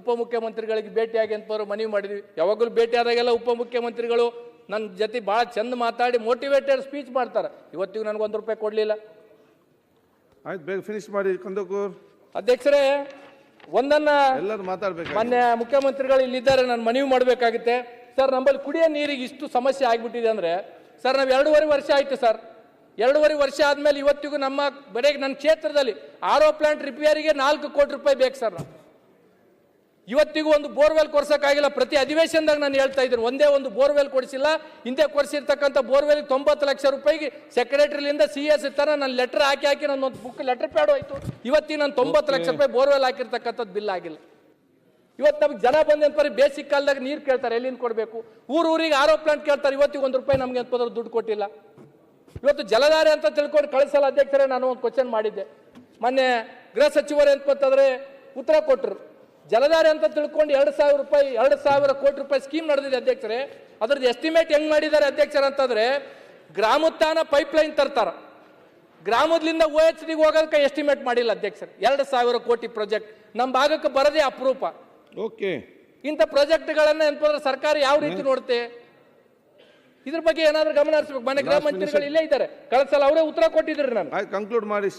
ಉಪಮುಖ್ಯಮಂತ್ರಿಗಳಿಗೆ ಭೇಟಿಯಾಗಿ ಅವರು ಮನವಿ ಮಾಡಿದ್ವಿ. ಯಾವಾಗಲೂ ಭೇಟಿ ಆದಾಗೆಲ್ಲ ಉಪಮುಖ್ಯಮಂತ್ರಿಗಳು ನನ್ನ ಜೊತೆ ಭಾಳ ಚಂದ ಮಾತಾಡಿ ಮೋಟಿವೇಟೆಡ್ ಸ್ಪೀಚ್ ಮಾಡ್ತಾರೆ. ಇವತ್ತಿಗೂ ನನಗೆ ಒಂದು ರೂಪಾಯಿ ಕೊಡಲಿಲ್ಲ. ಆಯ್ತು ಬೇಗ ಫಿನಿಶ್ ಮಾಡಿ ಕಂದಕೂರ್ ಅಧ್ಯಕ್ಷರೇ ಒಂದನ್ನ ಎಲ್ಲರೂ ಮಾತಾಡ್ಬೇಕು ಮೊನ್ನೆ ಮುಖ್ಯಮಂತ್ರಿಗಳು ಇಲ್ಲಿದ್ದಾರೆ ನಾನು ಮನವಿ ಮಾಡಬೇಕಾಗುತ್ತೆ. ಸರ್ ನಮ್ಮಲ್ಲಿ ಕುಡಿಯೋ ನೀರಿಗೆ ಇಷ್ಟು ಸಮಸ್ಯೆ ಆಗಿಬಿಟ್ಟಿದೆ ಅಂದರೆ ಸರ್ ನಾವು ಎರಡೂವರೆ ವರ್ಷ ಆಯಿತು ಸರ್. ಎರಡೂವರೆ ವರ್ಷ ಆದಮೇಲೆ ಇವತ್ತಿಗೂ ನಮ್ಮ ಬರೀ ನನ್ನ ಕ್ಷೇತ್ರದಲ್ಲಿ ಆರೋ ಪ್ಲಾಂಟ್ ರಿಪೇರಿಗೆ ನಾಲ್ಕು ಕೋಟಿ ರೂಪಾಯಿ ಬೇಕು ಸರ್. ನಾವು ಇವತ್ತಿಗೂ ಒಂದು ಬೋರ್ವೆಲ್ ಕೊಡ್ಸೋಕ್ಕಾಗಿಲ್ಲ. ಪ್ರತಿ ಅಧಿವೇಶನದಾಗ ನಾನು ಹೇಳ್ತಾ ಇದ್ದೀನಿ ಒಂದೇ ಒಂದು ಬೋರ್ವೆಲ್ ಕೊಡಿಸಿಲ್ಲ. ಹಿಂದೆ ಕೊಡಿಸಿರ್ತಕ್ಕಂಥ ಬೋರ್ವೆಲ್ ತೊಂಬತ್ತು ಲಕ್ಷ ರೂಪಾಯಿಗೆ ಸೆಕ್ರೆಟರಿಲಿಂದ ಸಿ ಎಸ್ ತರ ನಾನು ಲೆಟರ್ ಹಾಕಿ ಹಾಕಿ ನನ್ನ ಒಂದು ಬುಕ್ ಲೆಟರ್ ಪ್ಯಾಡ್ ಹೋಯ್ತು. ಇವತ್ತಿಗೆ ನಾನು ತೊಂಬತ್ತು ಲಕ್ಷ ರೂಪಾಯಿ ಬೋರ್ವೆಲ್ ಹಾಕಿರ್ತಕ್ಕಂಥದ್ದು ಬಿಲ್ ಆಗಿಲ್ಲ. ಇವತ್ತು ನಮಗೆ ಜನ ಬಂದಂತಾರೆ ಬೇಸಿಕ್ ಕಾಲದಾಗ ನೀರು ಕೇಳ್ತಾರೆ ಎಲ್ಲಿಂದ ಕೊಡಬೇಕು? ಊರು ಊರಿಗೆ ಆರೋ ಪ್ಲಾಂಟ್ ಕೇಳ್ತಾರೆ ಇವತ್ತಿಗೆ ಒಂದು ರೂಪಾಯಿ ನಮಗೆ ಅಂತ ದುಡ್ಡು ಕೊಟ್ಟಿಲ್ಲ. ಇವತ್ತು ಜಲಧಾರೆ ಅಂತ ತಿಳ್ಕೊಂಡು ಕಳಿಸಲ್ಲ ಅಧ್ಯಕ್ಷರೇ ನಾನು ಒಂದು ಕ್ವಶನ್ ಮಾಡಿದ್ದೆ. ಮೊನ್ನೆ ಗೃಹ ಸಚಿವರು ಅಂತಂದ್ರೆ ಉತ್ತರ ಕೊಟ್ಟರು ಜಲಧಾರೆ ಅಂತ ತಿಳ್ಕೊಂಡು ಎರಡು ಸಾವಿರ ರೂಪಾಯಿ ಎರಡು ಸಾವಿರ ಕೋಟಿ ರೂಪಾಯಿ ಸ್ಕೀಮ್ ನಡೆದಿದೆ ಅಧ್ಯಕ್ಷರೇ. ಅದ್ರದ್ದು ಎಸ್ಟಿಮೇಟ್ ಹೆಂಗ್ ಮಾಡಿದ್ದಾರೆ ಅಧ್ಯಕ್ಷರ ಅಂತಂದ್ರೆ ಗ್ರಾಮೋತ್ಥಾನ ಪೈಪ್ಲೈನ್ ತರ್ತಾರ. ಗ್ರಾಮದಿಂದ ಓ ಎಚ್ ಡಿಗೆ ಹೋಗೋದಕ್ಕೆ ಎಸ್ಟಿಮೇಟ್ ಮಾಡಿಲ್ಲ ಅಧ್ಯಕ್ಷರು. ಎರಡು ಸಾವಿರ ಕೋಟಿ ಪ್ರಾಜೆಕ್ಟ್ ನಮ್ಮ ಭಾಗಕ್ಕೆ ಬರದೇ ಅಪರೂಪ. ಓಕೆ. ಇಂಥ ಪ್ರಾಜೆಕ್ಟ್ಗಳನ್ನ ಏನಪ್ಪ ಸರ್ಕಾರ ಯಾವ ರೀತಿ ನೋಡುತ್ತೆ? ಇದ್ರ ಬಗ್ಗೆ ಏನಾದ್ರೂ ಗಮನ ಹರಿಸ್ಬೇಕು. ಮನೆ ಗ್ರಾಮ ಮಂತ್ರಿಗಳು ಇಲ್ಲೇ ಇದ್ದಾರೆ. ಕಳ್ಸಲ್ಲ ಅವರೇ ಉತ್ತರ ಕೊಟ್ಟಿದ್ರು ನಾನು ಕಂಕ್ಲೂಡ್ ಮಾಡಿ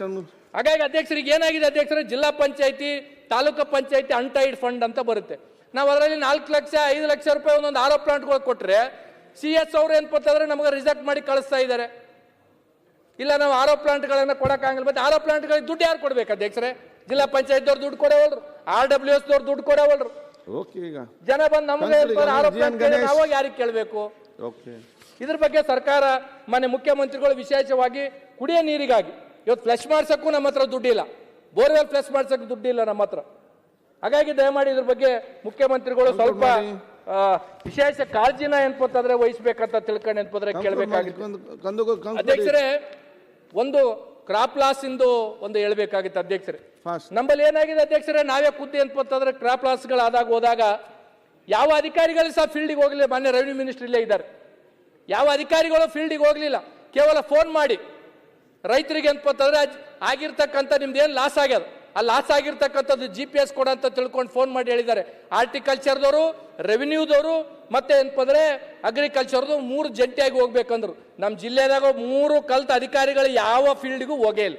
ಹಾಗಾಗಿ ಅಧ್ಯಕ್ಷರಿಗೆ ಏನಾಗಿದೆ ಅಧ್ಯಕ್ಷರು? ಜಿಲ್ಲಾ ಪಂಚಾಯತಿ ತಾಲೂಕು ಪಂಚಾಯತಿ ಅನ್ಟೈಡ್ ಫಂಡ್ ಅಂತ ಬರುತ್ತೆ. ನಾವು ಅದರಲ್ಲಿ ನಾಲ್ಕು ಲಕ್ಷ ಐದು ಲಕ್ಷ ರೂಪಾಯಿ ಒಂದೊಂದು ಆರೋ ಪ್ಲಾಂಟ್ಗಳು ಕೊಟ್ಟರೆ ಸಿ ಎಸ್ ಅವ್ರು ಏನಪ್ಪತ್ತಂದ್ರೆ ನಮಗೆ ರಿಜೆಕ್ಟ್ ಮಾಡಿ ಕಳಿಸ್ತಾ ಇದ್ದಾರೆ ಇಲ್ಲ ನಾವು ಆರೋ ಪ್ಲಾಂಟ್ಗಳನ್ನು ಕೊಡೋಕ್ಕಾಗಲ್ಲ ಮತ್ತೆ ಆರೋ ಪ್ಲಾಂಟ್ಗಳಿಗೆ ದುಡ್ಡು ಯಾರು ಕೊಡಬೇಕು ಅಧ್ಯಕ್ಷರೇ? ಜಿಲ್ಲಾ ಪಂಚಾಯತ್ದವ್ರು ದುಡ್ಡು ಕೊಡೋವಲ್ರು ಆರ್ ಡಬ್ಲ್ಯೂ ಎಸ್ ದವ್ರು ದುಡ್ಡು ಕೊಡವಲ್ರು. ಜನ ಬಂದು ನಮಗೆ ಆರೋ ಪ್ಲಾಂಟ್. ನಾವು ಯಾರಿಗೆ ಕೇಳಬೇಕು? ಇದ್ರ ಬಗ್ಗೆ ಸರ್ಕಾರ ಮಾನ್ಯ ಮುಖ್ಯಮಂತ್ರಿಗಳು ವಿಶೇಷವಾಗಿ ಕುಡಿಯೋ ನೀರಿಗಾಗಿ ಇವತ್ತು ಫ್ಲಶ್ ಮಾಡ್ಸೋಕ್ಕೂ ನಮ್ಮ ಹತ್ರ ದುಡ್ಡಿಲ್ಲ. ಬೋರ್ವೆಲ್ ಪ್ಲಸ್ ಮಾಡ್ಸಕ್ ದುಡ್ಡಿಲ್ಲ ನಮ್ಮ ಹತ್ರ. ಹಾಗಾಗಿ ದಯಮಾಡಿ ಇದ್ರ ಬಗ್ಗೆ ಮುಖ್ಯಮಂತ್ರಿಗಳು ಸ್ವಲ್ಪ ವಿಶೇಷ ಕಾಳಜಿನ ಏನ್ಪತ್ತಂದ್ರೆ ವಹಿಸ್ಬೇಕಂತ ತಿಳ್ಕೊಂಡು ಏನ್ಪಂದ್ರೆ ಕೇಳಬೇಕಾಗಿತ್ತು. ಅಧ್ಯಕ್ಷರೇ ಒಂದು ಕ್ರಾಪ್ ಲಾಸ್ ಇಂದು ಒಂದು ಹೇಳ್ಬೇಕಾಗಿತ್ತು ಅಧ್ಯಕ್ಷರೇ. ನಮ್ಮಲ್ಲಿ ಏನಾಗಿದೆ ಅಧ್ಯಕ್ಷರೇ ನಾವೇ ಖುದ್ದು ಅಂತಂದ್ರೆ ಕ್ರಾಪ್ ಲಾಸ್ಗಳಾದಾಗ ಹೋದಾಗ ಯಾವ ಅಧಿಕಾರಿಗಳು ಸಹ ಫೀಲ್ಡಿಗೆ ಹೋಗಲಿಲ್ಲ ಮಾನ್ಯ ರೆವಿನ್ಯೂ ಮಿನಿಸ್ಟರ್ ಇಲ್ಲೇ ಇದ್ದಾರೆ. ಯಾವ ಅಧಿಕಾರಿಗಳು ಫೀಲ್ಡಿಗೆ ಹೋಗಲಿಲ್ಲ ಕೇವಲ ಫೋನ್ ಮಾಡಿ. ರೈತರಿಗೆ ಅಂತಂದ್ರೆ ಆಗಿರ್ತಕ್ಕಂಥ ನಿಮ್ದು ಏನು ಲಾಸ್ ಆಗ್ಯದ? ಆ ಲಾಸ್ ಆಗಿರ್ತಕ್ಕಂಥದ್ದು ಜಿ ಪಿ ಎಸ್ ಕೊಡ ಅಂತ ತಿಳ್ಕೊಂಡು ಫೋನ್ ಮಾಡಿ ಹೇಳಿದ್ದಾರೆ. ಆರ್ಟಿಕಲ್ಚರ್ದವರು ರೆವಿನ್ಯೂದವರು ಮತ್ತೆ ಏನಪ್ಪಂದ್ರೆ ಅಗ್ರಿಕಲ್ಚರ್ದು ಮೂರು ಜಂಟಿಯಾಗಿ ಹೋಗ್ಬೇಕಂದ್ರು. ನಮ್ಮ ಜಿಲ್ಲೆದಾಗ ಮೂರು ಕಲ್ತ ಅಧಿಕಾರಿಗಳು ಯಾವ ಫೀಲ್ಡ್ಗೂ ಹೋಗೇ ಇಲ್ಲ.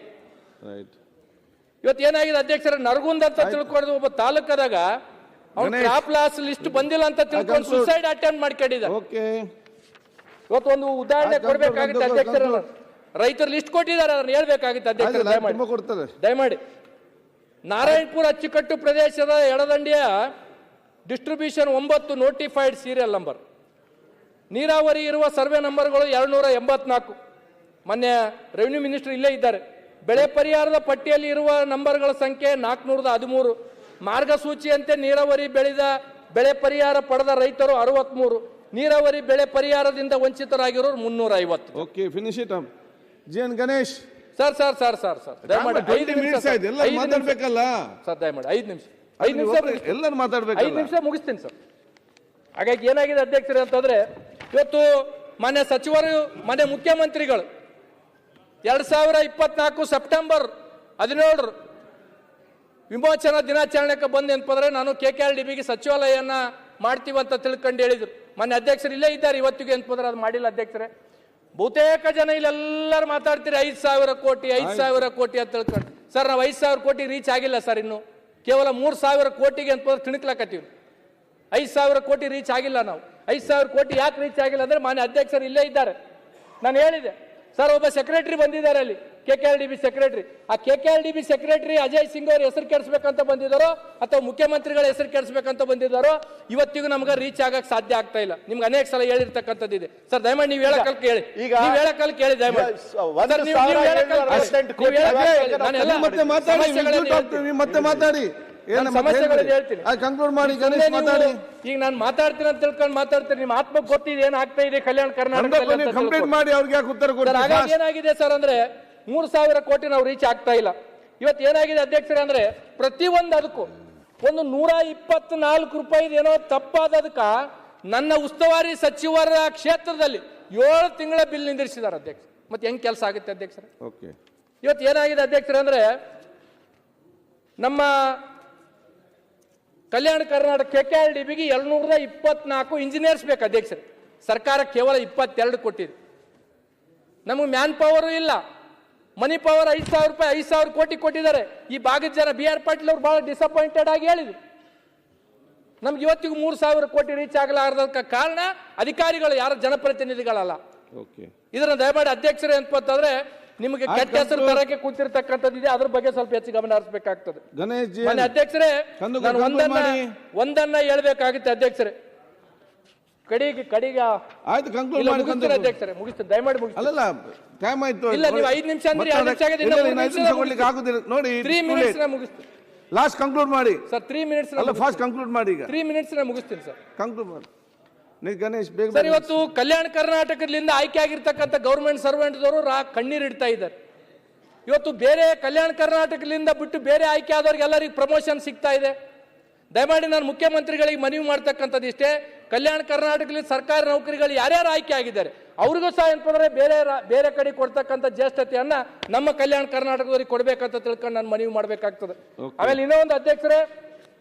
ಇವತ್ತು ಏನಾಗಿದೆ ಅಧ್ಯಕ್ಷರ ನರಗುಂದ ಅಂತ ತಿಳ್ಕೊಂಡು ಒಬ್ಬ ತಾಲೂಕದಾಗ ಅವ್ನು. ಕ್ರಾಪ್ ಲಾಸ್ ಲಿಸ್ಟ್ ಬಂದಿಲ್ಲ ಅಂತ ತಿಳ್ಕೊಂಡು ಸುಸೈಡ್ ಅಟೆಂಪ್ಟ್ ಮಾಡ್ಕೊಂಡಿದ್ದಾರೆ ಇವತ್ತು ಒಂದು ಉದಾಹರಣೆ ಕೊಡ್ಬೇಕಾಗುತ್ತೆ ಅಧ್ಯಕ್ಷರ. ರೈತರು ಲಿಸ್ಟ್ ಕೊಟ್ಟಿದ್ದಾರೆ ಅದನ್ನು ಹೇಳ್ಬೇಕಾಗಿತ್ತು ಅಧ್ಯಕ್ಷ ದಯಮಾಡಿ. ದಯಮಾಡಿ. ನಾರಾಯಣಪುರ ಅಚ್ಚುಕಟ್ಟು ಪ್ರದೇಶದ ಎಡದಂಡಿಯ ಡಿಸ್ಟ್ರಿಬ್ಯೂಷನ್ ಒಂಬತ್ತು ನೋಟಿಫೈಡ್ ಸೀರಿಯಲ್ ನಂಬರ್ ನೀರಾವರಿ ಇರುವ ಸರ್ವೆ ನಂಬರ್ಗಳು ಎರಡುನೂರ ಎಂಬತ್ನಾಲ್ಕು. ಮೊನ್ನೆ ರೆವಿನ್ಯೂ ಮಿನಿಸ್ಟರ್ ಇಲ್ಲೇ ಇದ್ದಾರೆ. ಬೆಳೆ ಪರಿಹಾರದ ಪಟ್ಟಿಯಲ್ಲಿ ಇರುವ ನಂಬರ್ಗಳ ಸಂಖ್ಯೆ ನಾಲ್ಕುನೂರದ ಹದಿಮೂರು. ಮಾರ್ಗಸೂಚಿಯಂತೆ ನೀರಾವರಿ ಬೆಳೆದ ಬೆಳೆ ಪರಿಹಾರ ಪಡೆದ ರೈತರು ಅರವತ್ಮೂರು. ನೀರಾವರಿ ಬೆಳೆ ಪರಿಹಾರದಿಂದ ವಂಚಿತರಾಗಿರೋರು ಮುನ್ನೂರ ಐವತ್ತು okay finish G N Ganesh. Sir sir sir sir sir. ದಯಮಾಡಿ ಐದು ನಿಮಿಷ. ಆಯ್ತು ಎಲ್ಲ ಐದು ನಿಮಿಷ. ಮಾತಾಡ್ಬೇಕಲ್ಲ? ಸರ್ ದಯಮಾಡಿ ಐದು ನಿಮಿಷ. ಐದು ನಿಮಿಷ ಎಲ್ಲರೂ ಮಾತಾಡ್ಬೇಕು ಐದು ನಿಮಿಷ ಮುಗಿಸ್ತೀನಿ ಸರ್. ಹಾಗಾಗಿ ಏನಾಗಿದೆ ಅಧ್ಯಕ್ಷರೇ ಅಂತಂದ್ರೆ ಇವತ್ತು ಮಾನ್ಯ ಸಚಿವರು ಮಾನ್ಯ ಮುಖ್ಯಮಂತ್ರಿಗಳು ಎರಡ್ ಸಾವಿರ ಇಪ್ಪತ್ನಾಲ್ಕು ಸೆಪ್ಟೆಂಬರ್ ಹದಿನೇಳರು ವಿಮೋಚನಾ ದಿನಾಚರಣೆಗೆ ಬಂದು ಅಂತಂದ್ರೆ ನಾನು ಕೆ ಕೆ ಆರ್ ಡಿ ಬಿಗೆ ಸಚಿವಾಲಯನ ಮಾಡ್ತೀವಿ ಅಂತ ತಿಳ್ಕೊಂಡು ಹೇಳಿದ್ರು. ಮಾನ್ಯ ಅಧ್ಯಕ್ಷರು ಇಲ್ಲೇ ಇದ್ದಾರೆ ಇವತ್ತಿಗೆ ಅಂತಂದ್ರೆ ಅದು ಮಾಡಿಲ್ಲ ಅಧ್ಯಕ್ಷರೇ. ಬಹುತೇಕ ಜನ ಇಲ್ಲೆಲ್ಲರೂ ಮಾತಾಡ್ತೀರಿ ಐದು ಸಾವಿರ ಕೋಟಿ ಐದು ಸಾವಿರ ಕೋಟಿ ಅಂತ ತಿಳ್ಕೊಂಡು. ಸರ್ ನಾವು ಐದು ಸಾವಿರ ಕೋಟಿ ರೀಚ್ ಆಗಿಲ್ಲ ಸರ್ ಇನ್ನು. ಕೇವಲ ಮೂರು ಸಾವಿರ ಕೋಟಿಗೆ ಅಂತ ತಿಣಕ್ಲಾಕತ್ತೀವಿ. ಐದು ಸಾವಿರ ಕೋಟಿ ರೀಚ್ ಆಗಿಲ್ಲ ನಾವು. ಐದು ಸಾವಿರ ಕೋಟಿ ಯಾಕೆ ರೀಚ್ ಆಗಿಲ್ಲ ಅಂದರೆ ಮಾನ್ಯ ಅಧ್ಯಕ್ಷರು ಇಲ್ಲೇ ಇದ್ದಾರೆ. ನಾನು ಹೇಳಿದೆ. ಸರ್ ಒಬ್ಬ ಸೆಕ್ರೆಟರಿ ಬಂದಿದ್ದಾರೆ ಅಲ್ಲಿ K K R D B secretary ಆ K K R D B secretary Ajay Singh ಅವ್ರ ಹೆಸರು ಕೆಡಿಸ್ಬೇಕಂತ ಬಂದಿದ್ದಾರೋ ಅಥವಾ ಮುಖ್ಯಮಂತ್ರಿಗಳ ಹೆಸರು ಕೆಡಿಸ್ಬೇಕಂತ ಬಂದಿದ್ದಾರೋ ಇವತ್ತಿಗೂ ನಮ್ಗೆ ರೀಚ್ ಆಗಕ್ ಸಾಧ್ಯ ಆಗ್ತಾ ಇಲ್ಲ ನಿಮ್ಗೆ ಅನೇಕ ಸಲ ಹೇಳಿರ್ತಕ್ಕಂಥದ್ದಿದೆ ಸರ್ ದಯಮಾಡಿ ನೀವು ಹೇಳಕ್ಕಲ್ ಕೇಳಿ ಈಗ ನೀವು ಹೇಳಕಲ್ ಕೇಳಿ ದಯಮಾಡಿ ಮತ್ತೆ ಮಾತಾಡಿ ಸಮಸ್ಯೆಗಳನ್ನ ಹೇಳ್ತೀನಿ. ಕಂಕ್ಲೂಡ್ ಮಾಡಿ ಸುಮ್ನೆ ಗಣೇಶ್ ಮಾತಾಡಿ. ಈಗ ನಾನು ಮಾತಾಡ್ತೀನಿ ಅಂತ ತಿಳ್ಕೊಂಡು ಮಾತಾಡ್ತೀನಿ. ನಿಮ್ಮ ಆತ್ಮ ಗೊತ್ತಿದೆ ಏನ್ ಆಗ್ತಾ ಇದೆ ಕಲ್ಯಾಣ ಕರ್ನಾಟಕ ಕಂಪ್ಲೀಟ್ ಮಾಡಿ ಅವ್ರಿಗೆ ಯಾಕೆ ಉತ್ತರ ಹಾಗಾಗಿ ಏನಾಗಿದೆ ಸರ್ ಅಂದ್ರೆ ಮೂರು ಸಾವಿರ ಕೋಟಿ ನಾವು ರೀಚ್ ಆಗ್ತಾ ಇಲ್ಲ. ಇವತ್ತು ಏನಾಗಿದೆ ಅಧ್ಯಕ್ಷರೇ ಅಂದ್ರೆ ಪ್ರತಿ ಪ್ರತಿಯೊಂದು ಅದಕ್ಕೂ ಒಂದು ನೂರ ಇಪ್ಪತ್ನಾಲ್ಕು ರೂಪಾಯಿ ಏನೋ ತಪ್ಪಾದದಕ್ಕ ನನ್ನ ಉಸ್ತುವಾರಿ ಸಚಿವರ ಕ್ಷೇತ್ರದಲ್ಲಿ ಏಳು ತಿಂಗಳ ಬಿಲ್ ನಿಂದಿರಿಸಿದ್ದಾರೆ ಅಧ್ಯಕ್ಷ. ಮತ್ತೆ ಹೆಂಗ್ ಕೆಲಸ ಆಗುತ್ತೆ ಅಧ್ಯಕ್ಷರೇ? ಓಕೆ. ಇವತ್ತು ಏನಾಗಿದೆ ಅಧ್ಯಕ್ಷರೇ ಅಂದ್ರೆ ನಮ್ಮ Kalyana Karnataka K K R D ಬಿಗೆ ಎರಡ್ನೂರ ಇಪ್ಪತ್ನಾಲ್ಕು ಇಂಜಿನಿಯರ್ಸ್ ಬೇಕು ಅಧ್ಯಕ್ಷರು. ಸರ್ಕಾರ ಕೇವಲ ಇಪ್ಪತ್ತೆರಡು ಕೊಟ್ಟಿದೆ. ನಮಗೆ ಮ್ಯಾನ್ ಪವರು ಇಲ್ಲ. ಮನಿ ಪವರ್ ಐದು ಸಾವಿರ ರೂಪಾಯಿ ಐದು ಸಾವಿರ ಕೋಟಿ ಕೊಟ್ಟಿದ್ದಾರೆ. ಈ ಭಾಗದ ಜನ ಬಿ ಆರ್ ಪಾಟೀಲ್ ಅವರು ಭಾಳ ಡಿಸಪಾಯಿಂಟೆಡ್ ಆಗಿ ಹೇಳಿದ್ರು. ನಮ್ಗೆ ಇವತ್ತಿಗೂ ಮೂರು ಸಾವಿರ ಕೋಟಿ ರೀಚ್ ಆಗಲಾರ್ದಕ್ಕೆ ಕಾರಣ ಅಧಿಕಾರಿಗಳು ಯಾರು ಜನಪ್ರತಿನಿಧಿಗಳಲ್ಲ. ಇದನ್ನು ಇದನ್ನ ದಯಮಾಡಿ ಅಧ್ಯಕ್ಷರೇ ಅಂತಂದ್ರೆ ನಿಮಗೆ ಕೆಟ್ಟ ಹೆಸರು ತರಕ್ಕೆ ಕೂತಿರ್ತಕ್ಕಂಥದ್ದಿದೆ ಅದ್ರ ಬಗ್ಗೆ ಸ್ವಲ್ಪ ಹೆಚ್ಚು ಗಮನ ಹರಿಸಬೇಕಾಗ್ತದೆ. ಗಣೇಶ್ ಜಿ ಮನೆ ಅಧ್ಯಕ್ಷರೇ ನಾನು ಕಂದು ಒಂದನ್ನ. ಒಂದನ್ನ ಹೇಳ್ಬೇಕಾಗುತ್ತೆ ಅಧ್ಯಕ್ಷರೇ. ಕಡಿಗೆ ಕಡಿಗೆ ಆಯ್ತು ಕಂಕ್ಲೂಡ್ ಮಾಡಿ ಕಂದಕೂರು. ಅಧ್ಯಕ್ಷರೇ ಮುಗಿಸ್ತೀನಿ ದಯಮಾಡಿ ಮುಗಿಸ್ತೀನಿ. ಅಲ್ಲಲ್ಲ ಟೈಮ್ ಆಯ್ತು ಇಲ್ಲ, ನೀವು 5 ನಿಮಿಷ ಅಂದ್ರೆ ಎರಡು ನಿಮಿಷ ಆಗಿದೆ, ಇನ್ನು ನಿಮಿಷ ಕೊಡ್ಲಿಕ್ಕೆ ಆಗುದಿಲ್ಲ. ನೋಡಿ 3 ಮಿನಿಟ್ಸ್ ಮುಗಿಸ್ತೀನಿ. ಲಾಸ್ಟ್ ಕಂಕ್ಲೂಡ್ ಮಾಡಿ. ಸರ್ 3 ಮಿನಿಟ್ಸ್ ಅಲ್ಲ ಫಾಸ್ಟ್ ಕಂಕ್ಲೂಡ್ ಮಾಡಿ ಈಗ. 3 ಮಿನಿಟ್ಸ್ ಮುಗಿಸ್ತೀನಿ ಸರ್ ಕಂಕ್ಲೂಡ್ ಮಾಡಿ. ಗಣೇಶ್ ಬೇಗ ಸರ್ ಇವತ್ತು ಕಲ್ಯಾಣ ಕರ್ನಾಟಕದಿಂದ ಆಯ್ಕೆ ಆಗಿರ್ತಕ್ಕಂಥ ಗೌರ್ಮೆಂಟ್ ಸರ್ವೆಂಟ್ದವರು ರಾ ಕಣ್ಣೀರಿಡ್ತಾ ಇದ್ದಾರೆ. ಇವತ್ತು ಬೇರೆ ಕಲ್ಯಾಣ ಕರ್ನಾಟಕದಿಂದ ಬಿಟ್ಟು ಬೇರೆ ಆಯ್ಕೆ ಆದವ್ರಿಗೆ ಎಲ್ಲರಿಗೂ ಪ್ರಮೋಷನ್ ಸಿಗ್ತಾ ಇದೆ. ದಯಮಾಡಿ ನಾನು ಮುಖ್ಯಮಂತ್ರಿಗಳಿಗೆ ಮನವಿ ಮಾಡ್ತಕ್ಕಂಥದ್ದು ಇಷ್ಟೇ ಕಲ್ಯಾಣ ಕರ್ನಾಟಕದಲ್ಲಿ ಸರ್ಕಾರಿ ನೌಕರಿಗಳು ಯಾರ್ಯಾರು ಆಯ್ಕೆ ಆಗಿದ್ದಾರೆ ಅವ್ರಿಗೂ ಸಹ ಏನಪ್ಪ ಬೇರೆ ಬೇರೆ ಕಡೆ ಕೊಡ್ತಕ್ಕಂಥ ಜ್ಯೇಷ್ಠತೆಯನ್ನ ನಮ್ಮ ಕಲ್ಯಾಣ ಕರ್ನಾಟಕದವರಿಗೆ ಕೊಡಬೇಕಂತ ತಿಳ್ಕೊಂಡು ನಾನು ಮನವಿ ಮಾಡಬೇಕಾಗ್ತದೆ. ಆಮೇಲೆ ಇನ್ನೊಂದು ಅಧ್ಯಕ್ಷರೇ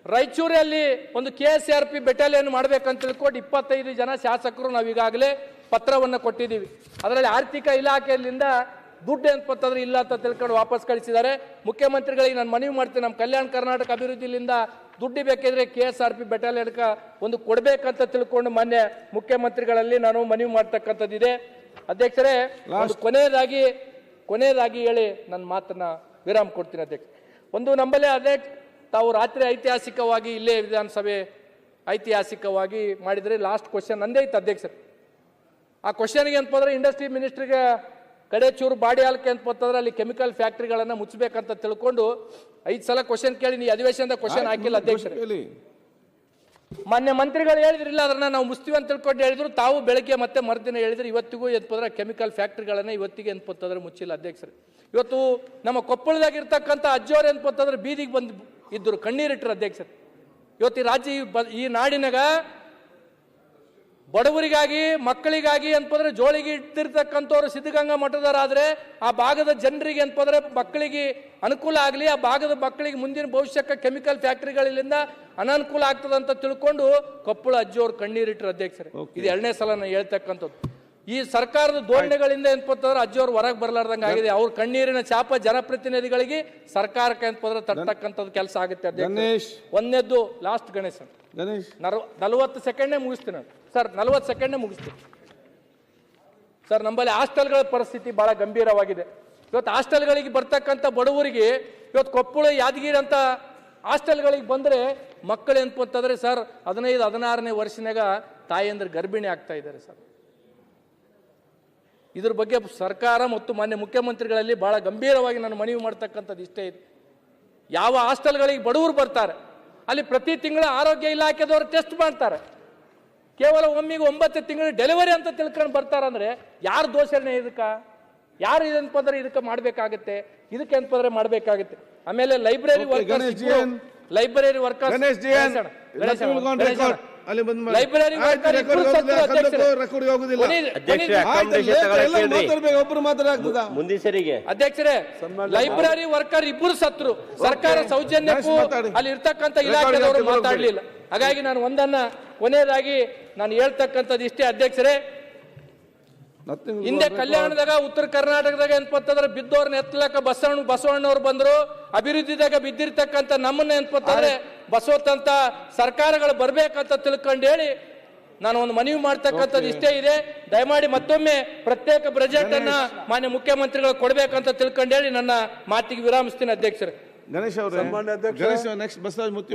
ರಾಯಚೂರಲ್ಲಿ ಒಂದು K S R P battalion ಮಾಡ್ಬೇಕಂತ ತಿಳ್ಕೊಂಡು ಇಪ್ಪತ್ತೈದು ಜನ ಶಾಸಕರು ನಾವು ಈಗಾಗಲೇ ಪತ್ರವನ್ನು ಕೊಟ್ಟಿದ್ದೀವಿ. ಅದರಲ್ಲಿ ಆರ್ಥಿಕ ಇಲಾಖೆಯಲ್ಲಿಂದ ದುಡ್ಡು ಅಂತಂದ್ರೆ ಇಲ್ಲ ಅಂತ ತಿಳ್ಕೊಂಡು ವಾಪಸ್ ಕಳಿಸಿದ್ದಾರೆ. ಮುಖ್ಯಮಂತ್ರಿಗಳಿಗೆ ನಾನು ಮನವಿ ಮಾಡ್ತೀನಿ ನಮ್ಮ ಕಲ್ಯಾಣ ಕರ್ನಾಟಕ ಅಭಿವೃದ್ಧಿಯಿಂದ ದುಡ್ಡು ಬೇಕಿದ್ರೆ ಕೆ ಎಸ್ ಆರ್ ಪಿ ಬೆಟಾಲಿಯನ್ಕ ಒಂದು ಕೊಡಬೇಕಂತ ತಿಳ್ಕೊಂಡು ಮಾನ್ಯ ಮುಖ್ಯಮಂತ್ರಿಗಳಲ್ಲಿ ನಾನು ಮನವಿ ಮಾಡ್ತಕ್ಕಂಥದ್ದಿದೆ. ಅಧ್ಯಕ್ಷರೇ ಕೊನೆಯದಾಗಿ ಕೊನೆಯದಾಗಿ ಹೇಳಿ ನನ್ನ ಮಾತನ್ನ ವಿರಾಮ ಕೊಡ್ತೀನಿ ಅಧ್ಯಕ್ಷ. ಒಂದು ನಂಬಲ್ಲೇ ಅದೇ ತಾವು ರಾತ್ರಿ ಐತಿಹಾಸಿಕವಾಗಿ ಇಲ್ಲೇ ವಿಧಾನಸಭೆ ಐತಿಹಾಸಿಕವಾಗಿ ಮಾಡಿದರೆ ಲಾಸ್ಟ್ ಕ್ವಶನ್ ನಂದೇ ಇತ್ತು ಅಧ್ಯಕ್ಷರು. ಆ ಕ್ವಶನ್ಗೆ ಅಂತಂದ್ರೆ ಇಂಡಸ್ಟ್ರಿ ಮಿನಿಸ್ಟ್ರಿಗೆ ಕಡೆ ಚೂರು ಬಾಡಿ ಹಾಲ್ಕೆ ಅಂತಂದ್ರೆ ಅಲ್ಲಿ ಕೆಮಿಕಲ್ ಫ್ಯಾಕ್ಟ್ರಿಗಳನ್ನು ಮುಚ್ಚಬೇಕಂತ ತಿಳ್ಕೊಂಡು ಐದು ಸಲ ಕ್ವಶನ್ ಕೇಳಿ ನೀ ಅಧಿವೇಶನದ ಕ್ವಶನ್ ಹಾಕಿಲ್ಲ ಅಧ್ಯಕ್ಷರೇ. ಮಾನ್ಯ ಮಂತ್ರಿಗಳು ಹೇಳಿದ್ರಿಲ್ಲ ಅದನ್ನ ನಾವು ಮುಸ್ತೀವಿ ಅಂತ ತಿಳ್ಕೊಂಡು ಹೇಳಿದ್ರು ತಾವು ಬೆಳಗ್ಗೆ ಮತ್ತೆ ಮರುದಿನ ಹೇಳಿದ್ರು ಇವತ್ತಿಗೂ ಎಂತಂದ್ರೆ ಕೆಮಿಕಲ್ ಫ್ಯಾಕ್ಟ್ರಿಗಳನ್ನು ಇವತ್ತಿಗೆ ಎಂತಂದ್ರೆ ಮುಚ್ಚಿಲ್ಲ ಅಧ್ಯಕ್ಷರು. ಇವತ್ತು ನಮ್ಮ ಕೊಪ್ಪಳದಾಗಿರ್ತಕ್ಕಂಥ ಅಜ್ಜೋರು ಎಂತಂದ್ರೆ ಬೀದಿಗೆ ಬಂದು ಇದ್ದರು ಕಣ್ಣೀರಿಟ್ಟರು ಅಧ್ಯಕ್ಷರು. ಇವತ್ತು ರಾಜ್ಯ ಈ ಬ- ಈ ನಾಡಿನಾಗ ಬಡವರಿಗಾಗಿ ಮಕ್ಕಳಿಗಾಗಿ ಅಂತಂದ್ರೆ ಜೋಳಿಗೆ ಇಟ್ಟಿರ್ತಕ್ಕಂಥವ್ರು ಸಿದ್ಧಗಂಗಾ ಮಠದವರಾದ್ರೆ ಆ ಭಾಗದ ಜನರಿಗೆ ಅಂತಂದ್ರೆ ಮಕ್ಕಳಿಗೆ ಅನುಕೂಲ ಆಗಲಿ ಆ ಭಾಗದ ಮಕ್ಕಳಿಗೆ ಮುಂದಿನ ಭವಿಷ್ಯಕ್ಕೆ ಕೆಮಿಕಲ್ ಫ್ಯಾಕ್ಟರಿಗಳಿಂದ ಅನಾನುಕೂಲ ಆಗ್ತದಂತ ಅಂತ ತಿಳ್ಕೊಂಡು ಕೊಪ್ಪಳ ಅಜ್ಜಿಯವರು ಕಣ್ಣೀರಿಟ್ಟರು ಅಧ್ಯಕ್ಷರೇ. ಇದು ಎರಡನೇ ಸಲ ನಾನು ಹೇಳ್ತಕ್ಕಂಥದ್ದು. ಈ ಸರ್ಕಾರದ ಧೋರಣೆಗಳಿಂದ ಏನಪ್ಪಂತಂದ್ರೆ ಅಜ್ಜಿಯವ್ರು ಹೊರಗೆ ಬರ್ಲಾರ್ದಂಗೆ ಆಗಿದೆ. ಅವ್ರ ಕಣ್ಣೀರಿನ ಚಾಪ ಜನಪ್ರತಿನಿಧಿಗಳಿಗೆ ಸರ್ಕಾರಕ್ಕೆ ಅಂತಂದ್ರೆ ತಟ್ಟಕ್ಕಂಥದ್ದು ಕೆಲಸ ಆಗುತ್ತೆ ಒಂದನೇದ್ದು ಲಾಸ್ಟ್ ಗಣೇಶ್ ನಲ್ವ ನಲವತ್ತು ಸೆಕೆಂಡೇ ಮುಗಿಸ್ತೀನಿ ಸರ್ ನಲವತ್ತು ಸೆಕೆಂಡೇ ಮುಗಿಸ್ತೀನಿ. ಸರ್ ನಮ್ಮಲ್ಲಿ ಹಾಸ್ಟೆಲ್ಗಳ ಪರಿಸ್ಥಿತಿ ಬಹಳ ಗಂಭೀರವಾಗಿದೆ. ಇವತ್ತು ಹಾಸ್ಟೆಲ್ಗಳಿಗೆ ಬರ್ತಕ್ಕಂಥ ಬಡವರಿಗೆ ಇವತ್ತು ಕೊಪ್ಪಳ ಯಾದಗಿರಿ ಅಂತ ಹಾಸ್ಟೆಲ್ಗಳಿಗೆ ಬಂದರೆ ಮಕ್ಕಳು ಅಂತಂತಂದ್ರೆ ಸರ್ ಹದಿನೈದು ಹದಿನಾರನೇ ವರ್ಷನಾಗ ತಾಯಂದ್ರೆ ಗರ್ಭಿಣಿ ಆಗ್ತಾ ಇದ್ದಾರೆ ಸರ್. ಇದ್ರ ಬಗ್ಗೆ ಸರ್ಕಾರ ಮತ್ತು ಮಾನ್ಯ ಮುಖ್ಯಮಂತ್ರಿಗಳಲ್ಲಿ ಬಹಳ ಗಂಭೀರವಾಗಿ ನಾನು ಮನವಿ ಮಾಡ್ತಕ್ಕಂಥದ್ದು ಇಷ್ಟೇ ಇದೆ. ಯಾವ ಹಾಸ್ಟೆಲ್ಗಳಿಗೆ ಬಡವರು ಬರ್ತಾರೆ ಅಲ್ಲಿ ಪ್ರತಿ ತಿಂಗಳ ಆರೋಗ್ಯ ಇಲಾಖೆದವರು ಟೆಸ್ಟ್ ಮಾಡ್ತಾರೆ. ಕೇವಲ ಒಮ್ಮಿಗೆ ಒಂಬತ್ತು ತಿಂಗಳು ಡೆಲಿವರಿ ಅಂತ ತಿಳ್ಕೊಂಡು ಬರ್ತಾರಂದ್ರೆ ಯಾರು ದೋಷಣೆ ಇದಕ್ಕ? ಯಾರು ಇದಂತಂದ್ರೆ ಇದಕ್ಕೆ ಮಾಡಬೇಕಾಗತ್ತೆ? ಇದಕ್ಕೆ ಅಂತಂದ್ರೆ ಮಾಡಬೇಕಾಗತ್ತೆ? ಆಮೇಲೆ ಲೈಬ್ರರಿ ಎನ್. ಲೈಬ್ರರಿ ವರ್ಕರ್ಸ್ ಅಲ್ಲಿ ಬಂದ್ ಮಾಡಿ. ಲೈಬ್ರರಿ ಹೋಗುದಿಲ್ಲ. ಮಾತಾಡ್ಬೇಕು, ಒಬ್ರು ಮುಂದಿನ ಸರಿಗೆ. ಅಧ್ಯಕ್ಷರೇ ಲೈಬ್ರರಿ ವರ್ಕರ್ ಇಬ್ಬರು ಸತ್ರು. ಸರ್ಕಾರ ಸೌಜನ್ಯಕ್ಕೂ ಅಲ್ಲಿ ಇರ್ತಕ್ಕಂಥ ಇಲಾಖೆಯವರು ಇಲಾಖೆದವರು ಮಾತಾಡಲಿಲ್ಲ. ಹಾಗಾಗಿ ನಾನು ಒಂದನ್ನ ಕೊನೆಯದಾಗಿ ನಾನು ಹೇಳ್ತಕ್ಕಂಥದ್ದು ಇಷ್ಟೇ ಅಧ್ಯಕ್ಷರೇ. ಹಿಂದೆ ಕಲ್ಯಾಣದಾಗ ಉತ್ತರ ಕರ್ನಾಟಕದಾಗ ಏನಪ್ಪತ್ತಂದ್ರೆ ಬಿದ್ದವ್ರನ್ನ ಎತ್ತಲಕ್ಕ ಬಸವಣ್ಣ ಬಸವಣ್ಣವ್ರು ಬಂದ್ರು. ಅಭಿವೃದ್ಧಿದಾಗ ಬಿದ್ದಿರ್ತಕ್ಕಂಥ ನಮ್ಮನ್ನ ಏನಪ್ಪತ್ತಂದ್ರೆ ಬಸವತ್ತಂತ ಸರ್ಕಾರಗಳು ಬರಬೇಕಂತ ತಿಳ್ಕೊಂಡು ಹೇಳಿ ನಾನು ಒಂದು ಮನವಿ ಮಾಡ್ತಕ್ಕಂಥದ್ದು ಇಷ್ಟೇ ಇದೆ. ದಯಮಾಡಿ ಮತ್ತೊಮ್ಮೆ ಪ್ರತ್ಯೇಕ ಬಜೆಟ್ ಅನ್ನ ಮಾನ್ಯ ಮುಖ್ಯಮಂತ್ರಿಗಳು ಕೊಡಬೇಕಂತ ತಿಳ್ಕೊಂಡು ಹೇಳಿ ನನ್ನ ಮಾತಿಗೆ ವಿರಾಮಿಸ್ತೀನಿ ಅಧ್ಯಕ್ಷರೇ. ಗಣೇಶ್ ಅವರೇ. ಗಣೇಶ್ ನೆಕ್ಸ್ಟ್ ಬಸವರಾಜ್ ಮುತ್ತಿ